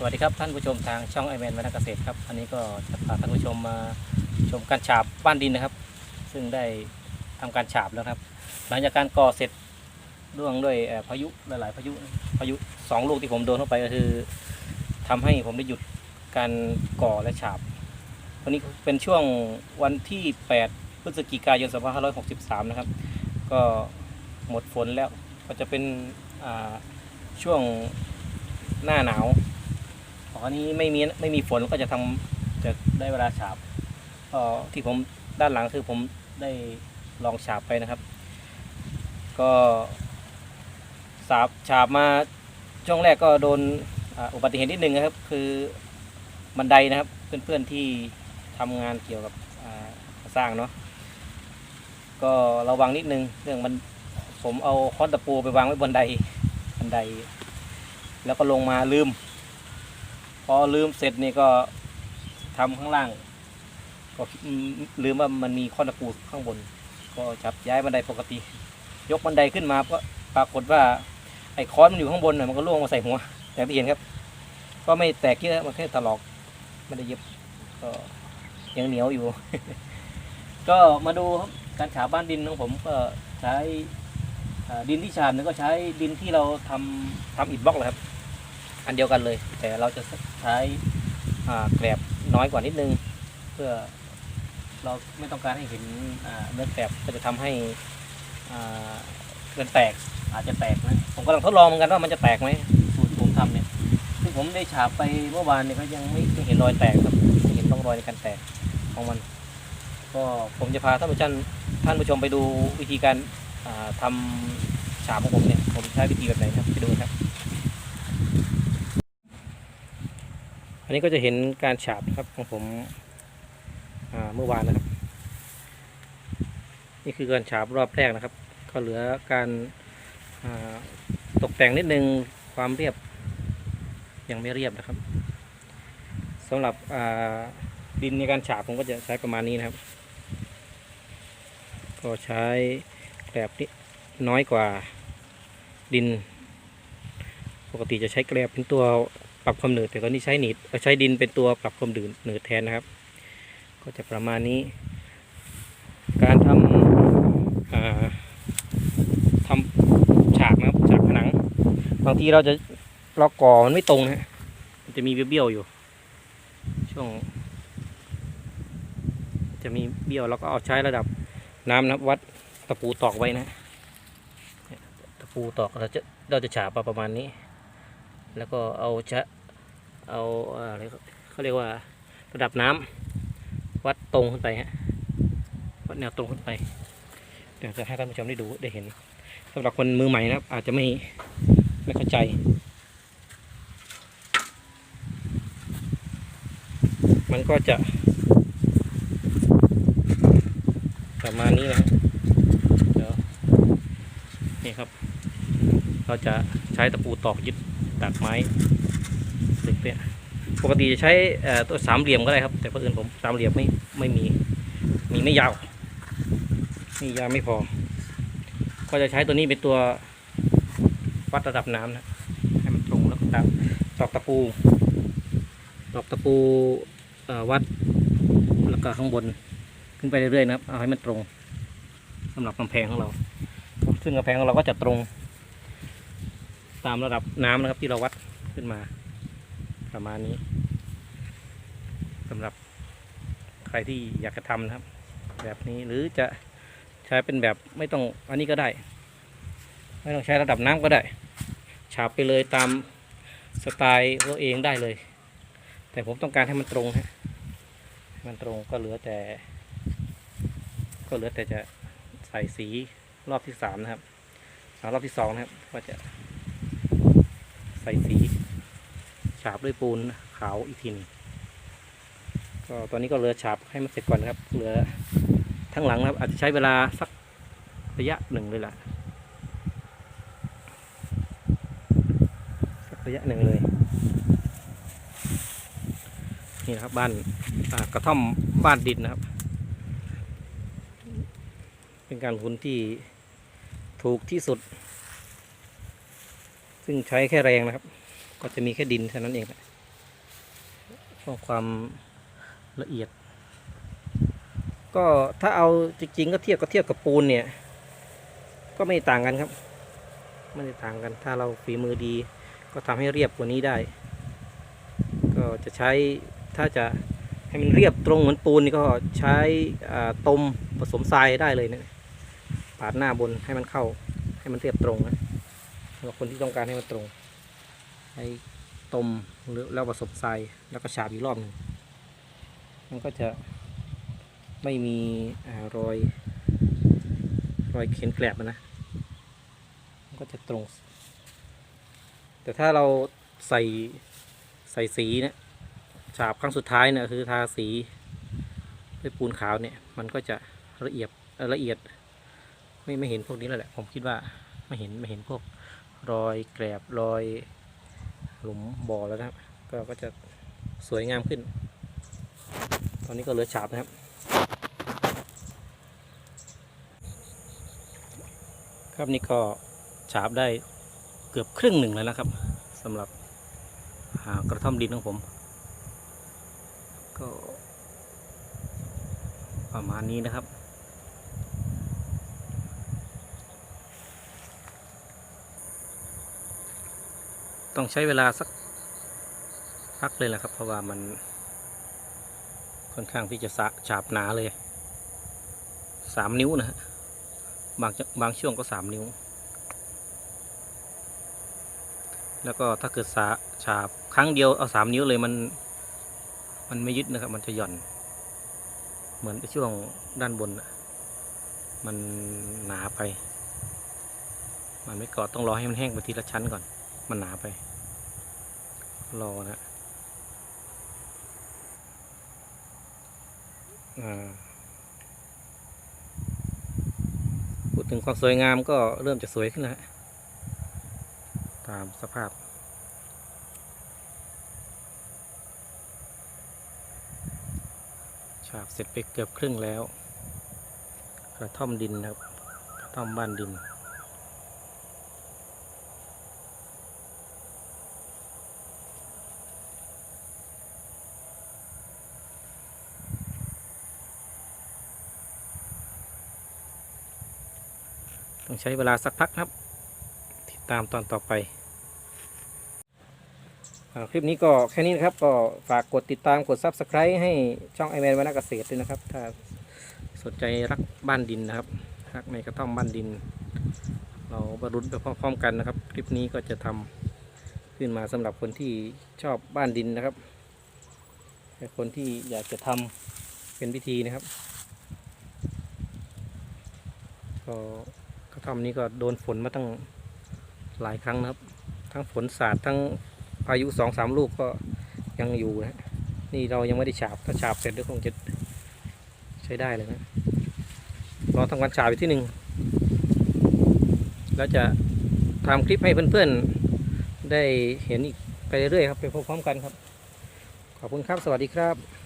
สวัสดีครับท่านผู้ชมทางช่องไอแมนวัฒนเกษตรครับอันนี้ก็จะพาท่านผู้ชมมาชมการฉาบบ้านดินนะครับ ซึ่งได้ทำการฉาบแล้วครับ หลังจากการก่อเสร็จร่วงด้วยพายุหลายๆพายุพายุสองลูกที่ผมโดนเข้าไปก็คือทำให้ผมได้หยุดการก่อและฉาบวันนี้เป็นช่วงวันที่ 8 พฤศจิกายน 2563 นะครับ ก็หมดฝนแล้วก็จะเป็นช่วงหน้าหนาว อันนี้ไม่มีไม่มีฝนก็จะทำจะได้เวลาฉาบก็ที่ผมด้านหลังคือผมได้ลองฉาบไปนะครับ ก็ฉาบฉาบมาช่วงแรกก็โดนอ,อุบัติเหตุนิดนึงนะครับ คือบันไดนะครับเพื่อนๆที่ทำงานเกี่ยวกับสร้างเนาะก็ระวังนิดนึงเรื่องมันผมเอาค้อนตะปูไปวางไว้บนไดบันได แล้วก็ลงมาลืม พอลืมเสร็จนี่ก็ทำข้างล่าง ก็ลืมว่ามันมีข้อตะปูข้างบน ก็จับย้ายบันไดปกติ ยกบันไดขึ้นมาก็ปรากฏว่าไอ้ค้อนมันอยู่ข้างบนน่ะมันก็ล่วงมาใส่หัว แต่ไม่เห็นครับ ก็ไม่แตกเยอะมันแค่ถลอกไม่ได้เย็บก็ยังเหนียวอยู่ ก็มาดูครับการฉาบบ้านดินของผมก็ใช้ดินที่ฉาบเนี่ยก็ใช้ดินที่เราทำทำอิฐบล็อกเลยครับ อันเดียวกันเลย แต่เราจะใช้แกลบน้อยกว่านิดนึง เพื่อเราไม่ต้องการให้เห็นเนื้อแกลบก็จะทำให้เกินแตกอาจจะแตกนะผมกำลังทดลองเหมือนกันว่ามันจะแตกไหมสูตรผมทำเนี่ยซึ่งผมได้ฉาบไปเมื่อวานเนี่ยก็ยังไม่เห็นรอยแตกครับไม่เห็นร่องรอยในการแตกของมัน ก็ผมจะพาท่านผู้ชมท่านผู้ชมไปดูวิธีการอ่าทำฉาบของผมเนี่ยผมใช้วิธีแบบไหนครับไปดูครับ อันนี้ก็จะเห็นการฉาบนะครับของผมเมื่อวานนะครับ นี่คือการฉาบรอบแรกนะครับ ก็เหลือการตกแต่งนิดนึงความเรียบยังไม่เรียบนะครับสำหรับดินในการฉาบผมก็จะใช้ประมาณนี้นะครับ ก็ใช้แบบนี้น้อยกว่าดิน ปกติจะใช้แกลบเป็นตัว รับความหนืดแต่ตอนนี้ใช้หนีดใช้ดินเป็นตัวปรับความหนืดหนืดแทนนะครับ ก็จะประมาณนี้ การทำทำฉากนะครับฉากผนัง บางทีเราจะเราก่อมันไม่ตรงนะมันจะมีเบี้ยวๆอยู่ ช่วง จะมีเบี้ยวแล้วก็เอาใช้ระดับน้ำนับวัดตะปูตอกไว้นะตะปูตอกเราจะเราจะฉาบประมาณนี้ แล้วก็เอาชะ เอาอะไรเขาเรียกว่าระดับน้ำวัดตรงขึ้นไปฮะวัดแนวตรงขึ้นไป เดี๋ยวจะให้ท่านผู้ชมได้ดูได้เห็นสำหรับคนมือใหม่นะครับ อาจจะไม่ไม่เข้าใจ มันก็จะ ประมาณนี้นะฮะเดี๋ยวนี่ครับ เราจะใช้ตะปูตอกยึดตัดไม้ เหล็กเนี่ยปกติจะใช้ตัวสามเหลี่ยมก็ได้ครับ แต่เพื่อนผมสามเหลี่ยมไม่ไม่มีมีไม่ยาวมียาวไม่พอ ก็จะใช้ตัวนี้เป็นตัววัดระดับน้ำนะให้มันตรงแล้วก็ตัดตอกตะปูตอกตะปูวัดแล้วก็ข้างบนขึ้นไปเรื่อยๆนะครับเอาให้มันตรงสำหรับกำแพงของเรา ซึ่งกำแพงของเราก็จะตรง ตามระดับน้ำนะครับที่เราวัดขึ้นมา ประมาณนี้สำหรับใครที่อยากจะทำนะครับ แบบนี้หรือจะใช้เป็นแบบไม่ต้องอันนี้ก็ได้ ไม่ต้องใช้ระดับน้ำก็ได้ ฉาบไปเลยตามสไตล์ตัวเองได้เลย แต่ผมต้องการให้มันตรงฮะมันตรงก็เหลือแต่ ก็เหลือแต่จะใส่สีรอบที่สามนะครับรอบที่สองนะครับ ก็จะใส่สี ฉาบด้วยปูนขาวอีกทีนึงก็ตอนนี้ก็เหลือฉาบให้มันเสร็จก่อนนะครับเหลือทั้งหลังนะครับ อาจจะใช้เวลาสักระยะหนึ่งเลยล่ะสักระยะหนึ่งเลย นี่นะครับบ้านกระท่อมบ้านดินนะครับ เป็นการลงทุนที่ถูกที่สุด ซึ่งใช้แค่แรงนะครับ ก็จะมีแค่ดินเท่านั้นเองแหละความละเอียด ก็ถ้าเอาจริงๆก็เทียบก็เทียบกับปูนเนี่ย ก็ไม่ต่างกันครับ ไม่ได้ต่างกัน ถ้าเราฝีมือดี ก็ทำให้เรียบกว่านี้ได้ ก็จะใช้ถ้าจะให้มันเรียบตรงเหมือนปูนนี่ก็ใช้ตมผสมทรายได้เลยเนี่ยปาดหน้าบนให้มันเข้าให้มันเรียบตรงนะสำหรับคนที่ต้องการให้มันตรง ช้ตมหรือแล้วผสมทรายแล้วก็ฉาบอีกรอบหนึ่งมันก็จะไม่มีอรอย รอยเข็นแกลบนะมันก็จะตรง แต่ถ้าเราใส่ใส่สีเนะฉาบครั้งสุดท้ายเนี่ยคือทาสีด้วยปูนขาวเนี่ย มันก็จะละเอียดละเอียด ไม่ไม่เห็นพวกนี้แล้วแหละ ผมคิดว่าไม่เห็นไม่เห็นพวกรอยแกลบรอย หลุมบ่อแล้วนะครับ ก็ก็จะสวยงามขึ้น ตอนนี้ก็เหลือฉาบนะครับ ครับนี่ก็ฉาบได้เกือบครึ่งหนึ่งแล้วนะครับสำหรับอ่ากระท่อมดินของผม ก็ประมาณนี้นะครับ ต้องใช้เวลาสักพักเลยแหละครับ เพราะว่ามันค่อนข้างที่จะสะฉาบหนาเลยสามนิ้วนะฮะบางบางช่วงก็สามนิ้ว แล้วก็ถ้าเกิดสาฉาบครั้งเดียวเอาสามนิ้วเลยมัน มันไม่ยึดนะครับ มันจะหย่อน เหมือนช่วงด้านบนมันหนาไป มันไม่เกาะต้องรอให้มันแห้งไปทีละชั้นก่อน มันหนาไป รอนะพูดถึงความสวยงามก็เริ่มจะสวยขึ้นแล้วตามสภาพฉาบเสร็จไปเกือบครึ่งแล้ว กระท่อมดินนะครับ กระท่อมบ้านดิน ต้องใช้เวลาสักพักครับ ติดตามตอนต่อไปคลิปนี้ก็แค่นี้นะครับ ก็ฝากกดติดตามกด Subscribe ให้ช่องไอแมนวรรณเกษตรด้วยนะครับ ถ้าสนใจรักบ้านดินนะครับ รักในกระท่อมบ้านดิน เราบรรลุไปพร้อมๆกันนะครับ คลิปนี้ก็จะทำขึ้นมาสำหรับคนที่ชอบบ้านดินนะครับและคนที่อยากจะทำเป็นพิธีนะครับก็ ระท่อมนี้ก็โดนฝนมาตั้งหลายครั้งนะครับ ทั้งฝนสาดทั้งพายุสองสามลูกก็ยังอยู่นะนี่เรายังไม่ได้ฉาบถ้าฉาบเสร็จก็คงจะใช้ได้เลยนะรอทำการฉาบอีกที่หนึ่งแล้วจะทำคลิปให้เพื่อนๆได้เห็นอีกไปเรื่อยๆครับไปพร้อมๆกันครับ ขอบคุณครับ สวัสดีครับ